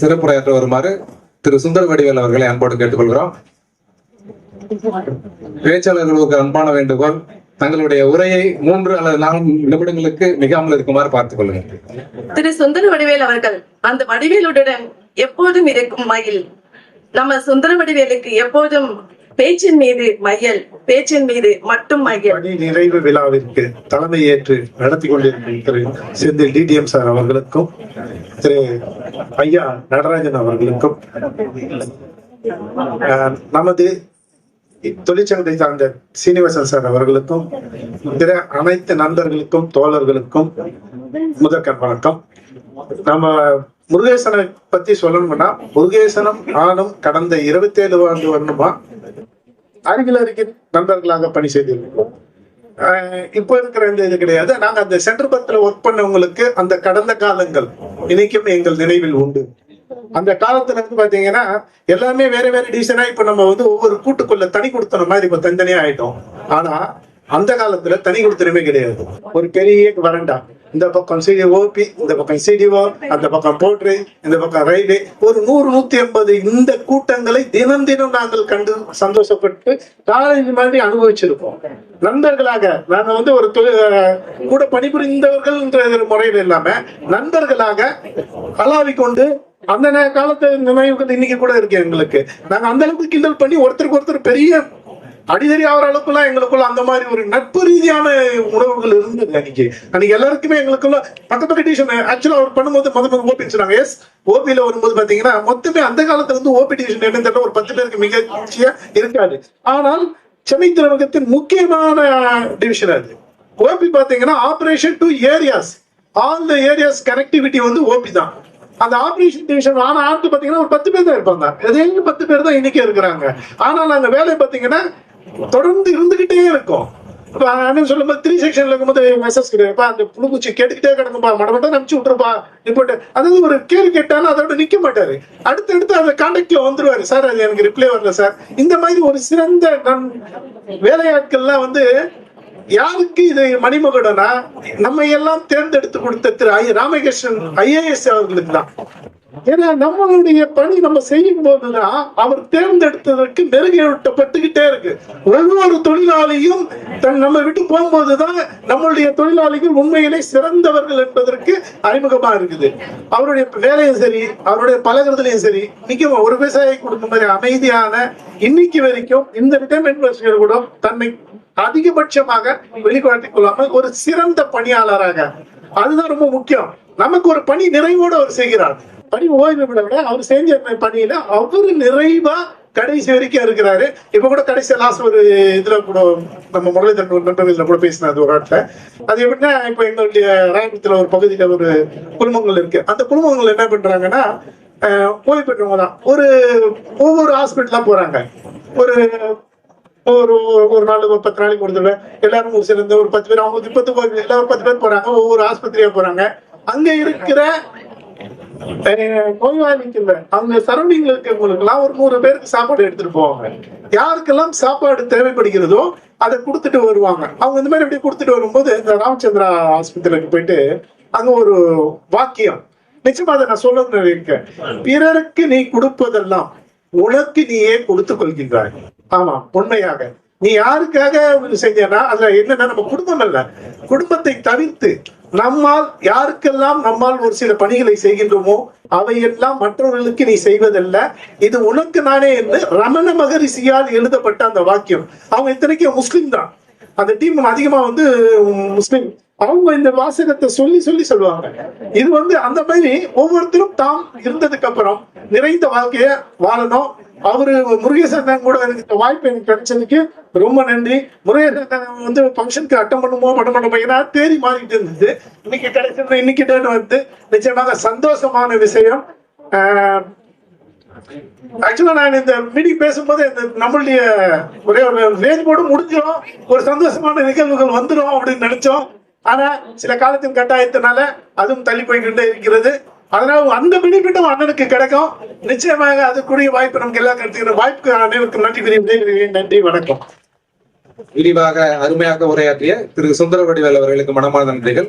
சிறப்புரையாற்ற வருமாறு திரு சுந்தர வடிவேல் அவர்களை அன்போடு கேட்டுக்கொள்கிறோம். பேச்சாளர்களுக்கு அன்பான வேண்டுகோள் தங்களுடைய உரையை மூன்று அல்லது நான்கு நிமிடங்களுக்கு மிகாமல் இருக்குமாறு பார்த்துக் கொள்ளுங்கள். திரு சுந்தர வடிவேல் அவர்கள் அந்த வடிவேலுடன் எப்போதும் இருக்கும் மயில். நம்ம சுந்தர வடிவேலுக்கு எப்போதும் பேச்சின் மீது மையல் பேச்சின் மீது மட்டும் மையல் பணி நிறைவு விழாவிற்கு தலைமை ஏற்று நடத்தி கொண்டிருக்கும் திரு செந்தில் டிடிஎம் சார் அவர்களுக்கும் திரு ஐயா நடராஜன் அவர்களுக்கும் அஹ், நமது தொழிற்சங்கத்தை சார்ந்த சீனிவாசன் சார் அவர்களுக்கும் பிற அனைத்து நண்பர்களுக்கும் தோழர்களுக்கும் முதற்கண் வணக்கம். நம்ம முருகேசனை பத்தி சொல்லணும்னா முருகேசனம் நானும் கடந்த இருபத்தி ஏழு ஆண்டு வருடமா அருகில் அருகில் நண்பர்களாக பணி செய்திருக்கிறோம் இப்போ இருக்கிற இந்த இது கிடையாது. நாங்க அந்த சென்டர் பத்துல ஒர்க் பண்ணவங்களுக்கு அந்த கடந்த காலங்கள் இன்னைக்கும் எங்கள் நினைவில் உண்டு. அந்த காலத்துல இருந்து பாத்தீங்கன்னா எல்லாமே வேற வேற டிசைனா இப்ப நம்ம வந்து ஒவ்வொரு கூட்டுக்குள்ள தனி கொடுத்தன மாதிரி இப்ப தனித்தனியா ஆயிட்டோம். ஆனா அந்த காலத்துல தனி கொடுத்தனமே கிடையாது. ஒரு பெரிய வரண்டா இந்த பக்கம் சிடி ஓபி இந்த பக்கம் சிடிஓ அந்த பக்கம் போட்ரி இந்த பக்கம் ரயில்வே ஒரு நூறு நூத்தி ஐம்பது இந்த கூட்டங்களை தினம் தினம் நாங்கள் கண்டு சந்தோஷப்பட்டு காலேஜ் மாதிரி அனுபவிச்சிருப்போம். நண்பர்களாக நாங்க வந்து ஒரு தொழில் கூட பணிபுரிந்தவர்கள் என்ற முறையில் இல்லாம நண்பர்களாக கலாவி கொண்டு அந்த காலத்து நினைவுகள் இன்னைக்கு கூட இருக்கு எங்களுக்கு. நாங்க அந்த அளவுக்கு கிண்டல் பண்ணி ஒருத்தருக்கு ஒருத்தர் பெரிய அடிதடி ஆகிற அளவுக்குலாம் எங்களுக்குள்ள அந்த மாதிரி ஒரு நட்பு ரீதியான உணவுகள் இருந்தது அன்னைக்கு. அன்னைக்கு எல்லாருக்குமே எங்களுக்குள்ள பக்கத்து பக்கத்து டிவிஷன் ஆக்சுவலா அவர் பண்ணும்போது முத முதல் ஓபி சொன்னாங்க எஸ் ஓபியில வரும்போது பாத்தீங்கன்னா மொத்தமே அந்த காலத்துல இருந்து ஓபி டிவிஷன் என்னன்னு ஒரு பத்து பேருக்கு மிகச்சியா இருக்காது. ஆனால் சென்னை துறைமுகத்தின் முக்கியமான டிவிஷன் அது. ஓபி பாத்தீங்கன்னா operation to areas all the areas connectivity வந்து ஓபி தான். அந்த ஆபரேஷன் டிவிஷன் ஆனா ஆண்டு பாத்தீங்கன்னா ஒரு பத்து பேர் தான் இருப்பாங்க. அதே பத்து பேர் தான் இன்னைக்கு இருக்கிறாங்க. ஆனா நாங்க வேலை பாத்தீங்கன்னா தொடர்ந்து இருந்துகிட்டே இருக்கும். இப்ப அண்ணன் சொல்லும்போது த்ரீ செக்ஷன்ல இருக்கும்போது மெசேஜ் கிடையாதுப்பா அந்த புழுபூச்சி கேட்டுக்கிட்டே கிடக்கும்பா மடமட்டம் அனுப்பிச்சு விட்டுருப்பா ரிப்போர்ட் அதாவது ஒரு கேள்வி கேட்டாலும் அதோட நிக்க மாட்டாரு. அடுத்து அடுத்து அந்த கான்டாக்ட்ல வந்துருவாரு. சார் அது எனக்கு ரிப்ளை வரல சார். இந்த மாதிரி ஒரு சிறந்த நன் வேலையாட்கள்லாம் வந்து யாருக்கு இது மணிமகுடனா நம்ம எல்லாம் தேர்ந்தெடுத்து கொடுத்த திரு ஐ ராமகிருஷ்ணன் ஐஏஎஸ் அவர்களுக்கு தான். ஏன்னா நம்மளுடைய பணி நம்ம செய்யும் போதுதான் அவர் தேர்ந்தெடுத்ததற்கு மெருகேற்றப்பட்டுக்கிட்டே இருக்கு. ஒவ்வொரு தொழிலாளியும் தன் நம்ம விட்டு போகும்போதுதான் நம்மளுடைய தொழிலாளிகள் உண்மையிலே சிறந்தவர்கள் என்பதற்கு அறிமுகமா இருக்குது. அவருடைய வேலையும் சரி அவருடைய பழகிறதுலையும் சரி இன்னைக்கு ஒரு விவசாய குடும்பம் மாதிரி அமைதியான இன்னைக்கு வரைக்கும் இந்த ரிட்டைர்மெண்ட் கூட தன்னை அதிகபட்சமாக வெளிக்காட்டிக் கொள்ளாமல் ஒரு சிறந்த பணியாளராக. அதுதான் ரொம்ப முக்கியம். நமக்கு ஒரு பணி நிறைவோடு அவர் செய்கிறார். பணி ஓய்வு விட விட அவர் செஞ்ச பணியில அவரு நிறைவா கடைசி வரைக்கும் இருக்கிறாரு. இப்ப கூட கடைசி லாஸ்ட் ஒரு இதுல கூட நம்ம முரளிதரன் நண்பர்கள் கூட பேசினார் ஒரு இடத்துல அது எப்படின்னா இப்ப எங்களுடைய ராயபுரத்துல ஒரு பகுதியில ஒரு குடும்பங்கள் இருக்கு. அந்த குடும்பங்கள் என்ன பண்றாங்கன்னா ஓய்வு பெற்றவங்க தான். ஒரு ஒவ்வொரு ஹாஸ்பிட்டலா போறாங்க. ஒரு ஒரு ஒரு நாள் ஒரு பத்து நாளைக்கு ஒரு தடவை. எல்லாரும் ஒரு சிறந்த ஒரு பத்து பேர் அவங்க இப்பத்து எல்லாரும் பத்து பேர் போறாங்க. ஒவ்வொரு ஆஸ்பத்திரியா போறாங்க. அங்க இருக்கிற அஹ், சரௌண்டிங்ல இருக்கிறவங்களுக்கு எல்லாம் ஒரு நூறு பேருக்கு சாப்பாடு எடுத்துட்டு போவாங்க. யாருக்கெல்லாம் சாப்பாடு தேவைப்படுகிறதோ அதை கொடுத்துட்டு வருவாங்க. அவங்க இந்த மாதிரி இப்படி கொடுத்துட்டு வரும்போது இந்த ராமச்சந்திரா ஆஸ்பத்திரிக்கு போயிட்டு அங்க ஒரு வாக்கியம். நிச்சயமா அதை நான் சொல்லணும்னு இருக்கேன். பிறருக்கு நீ கொடுப்பதெல்லாம் உனக்கு நீயே கொடுத்துக் கொள்கின்றாய். ஆமா உண்மையாக. நீ யாருக்காக செஞ்சனா அதுல என்னன்னா நம்ம குடும்பம் அல்ல. குடும்பத்தை தவிர்த்து நம்மால் யாருக்கெல்லாம் நம்மால் ஒரு சில பணிகளை செய்கின்றோமோ அவையெல்லாம் மற்றவர்களுக்கு நீ செய்வதல்ல. இது உனக்கு நானே என்று ரமண மகரிஷியால் எழுதப்பட்ட அந்த வாக்கியம். அவங்க இத்தனைக்கும் முஸ்லீம் தான். அந்த டீம் அதிகமா வந்து முஸ்லீம். அவங்க இந்த வாசகத்தை சொல்லி சொல்லி சொல்லுவாங்க. இது வந்து அந்த மாதிரி ஒவ்வொருத்தரும் தாம் இருந்ததுக்கு அப்புறம் நிறைந்த வாழ்க்கைய வாழணும். அவரு முருகேசன் கூட எனக்கு இந்த வாய்ப்பு எனக்கு கிடைச்சதுக்கு ரொம்ப நன்றி. முருகேசன் வந்து ஃபங்க்ஷனுக்கு அட்டம் பண்ணுமோ பண்ண மாட்டோமோ ஏன்னா தேதி மாறிட்டு இருந்தது. இன்னைக்கு கிடைச்சது இன்னைக்கு டேட் வந்து நிச்சயமாக சந்தோஷமான விஷயம். ஆஹ் ஆக்சுவலா நான் இந்த மீட்டிங் பேசும்போது இந்த நம்மளுடைய ஒரே ஒரு வேதிபோடு முடிஞ்சிடும் ஒரு சந்தோஷமான நிகழ்வுகள் வந்துடும் அப்படின்னு நினைச்சோம். ஆனா சில காலத்தின் கட்டாயத்தினால அதுவும் தள்ளி போய்கிட்டே இருக்கிறது. அதனால அந்த பெனிஃபிட்டும் அண்ணனுக்கு கிடைக்கும். நிச்சயமாக அதுக்குரிய வாய்ப்பு நமக்கு எல்லாம் கிடைக்கிற வாய்ப்புக்கு அனைவருக்கும் நன்றி கூறி நன்றி வணக்கம். விரிவாக அருமையாக உரையாற்றிய திரு சுந்தர வடிவேல் அவர்களுக்கு மனமான நன்றிகள்.